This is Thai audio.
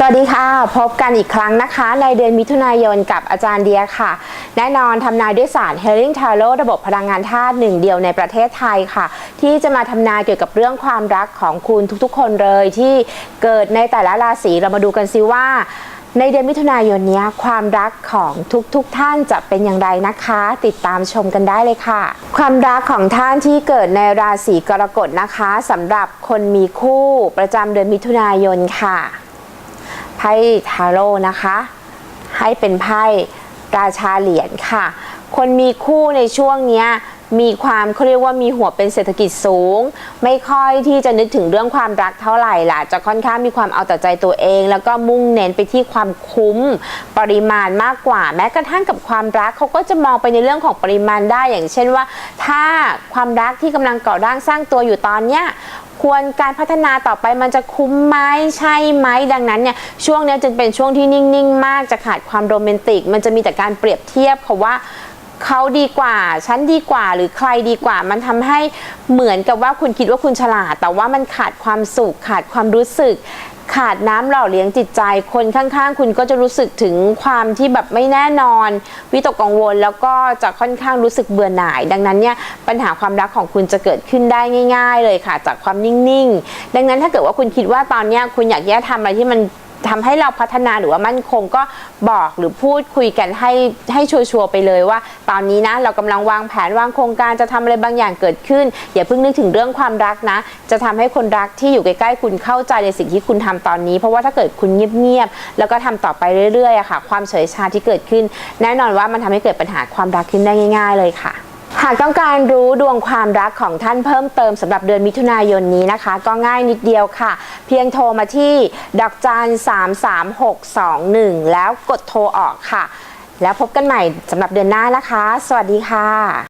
สวัสดีค่ะ พบกันอีกครั้งนะคะ ในเดือนมิถุนายนกับอาจารย์เดียค่ะ แน่นอนทำนายด้วยศาสตร์ Healing Tarot ระบบพลังงานธาตุหนึ่งเดียวในประเทศไทยค่ะ ที่จะมาทำนายเกี่ยวกับเรื่องความรักของคุณทุกๆ คนเลยที่เกิดในแต่ละราศีเรามาดูกันซิว่าในเดือนมิถุนายนนี้ความรักของทุกๆทท่านจะเป็นอย่างไรนะคะ ติดตามชมกันได้เลยค่ะ ความรักของท่านที่เกิดในราศีกรกฎนะคะสำหรับคนมีคู่ประจำเดือนมิถุนายนค่ะ ไพ่ทาโร่นะคะ ให้เป็นไพ่ราชาเหรียญค่ะ คนมีคู่ในช่วงเนี้ย มีความเขาเรียกว่ามีหัวเป็นเศรษฐกิจสูง ไม่ค่อยที่จะนึกถึงเรื่องความรักเท่าไหร่ล่ะ จะค่อนข้างมีความเอาแต่ใจตัวเอง แล้วก็มุ่งเน้นไปที่ความคุ้มปริมาณมากกว่า แม้กระทั่งกับความรักเขาก็จะมองไปในเรื่องของปริมาณได้ อย่างเช่นว่า ถ้าความรักที่กำลังก่อร่างสร้างตัวอยู่ตอนเนี้ยควรการพัฒนาต่อไปมันจะคุ้มไหมใช่ไหมดังนั้นเนี่ยช่วงเนี้ยจึงเป็นช่วงที่นิ่ง ๆ มากจะขาดความโรแมนติก มันจะมีแต่การเปรียบเทียบค่ะว่า เขาดีกว่า ฉันดีกว่า หรือใครดีกว่า มันทำให้เหมือนกับว่าคุณคิดว่าคุณฉลาด แต่ว่ามันขาดความสุข ขาดความรู้สึก ขาดน้ำหล่อเลี้ยงจิตใจ คนข้างๆ คุณก็จะรู้สึกถึงความที่แบบไม่แน่นอน วิตกกังวล แล้วก็จะค่อนข้างรู้สึกเบื่อหน่าย ดังนั้นเนี่ยปัญหาความรักของคุณจะเกิดขึ้นได้ง่าย ๆ เลยค่ะ จากความนิ่งๆ ดังนั้นถ้าเกิดว่าคุณคิดว่าตอนเนี้ยคุณอยากแยกทำอะไรที่มัน ทำให้เราพัฒนาหรือว่ามั่นคงก็บอกหรือพูดคุยกันให้ให้ชัวร์ๆไปเลยว่า ตอนนี้นะเรากำลังวางแผนวางโครงการจะทำอะไรบางอย่างเกิดขึ้น อย่าเพิ่งนึกถึงเรื่องความรักนะ จะทำให้คนรักที่อยู่ใกล้ๆคุณเข้าใจในสิ่งที่คุณทำตอนนี้ เพราะว่าถ้าเกิดคุณเงียบๆแล้วก็ทำต่อไปเรื่อยๆอะค่ะ ความเฉยชาที่เกิดขึ้น แน่นอนว่ามันทำให้เกิดปัญหาความรักขึ้นได้ง่าย ๆ เลยค่ะ หากต้องการรู้ดวงความรักของท่านเพิ่มเติมสำหรับเดือนมิถุนายนนี้นะคะ ก็ง่ายนิดเดียวค่ะ เพียงโทรมาที่ดอกจัน33621 แล้วกดโทรออกค่ะ แล้วพบกันใหม่สำหรับเดือนหน้านะคะ สวัสดีค่ะ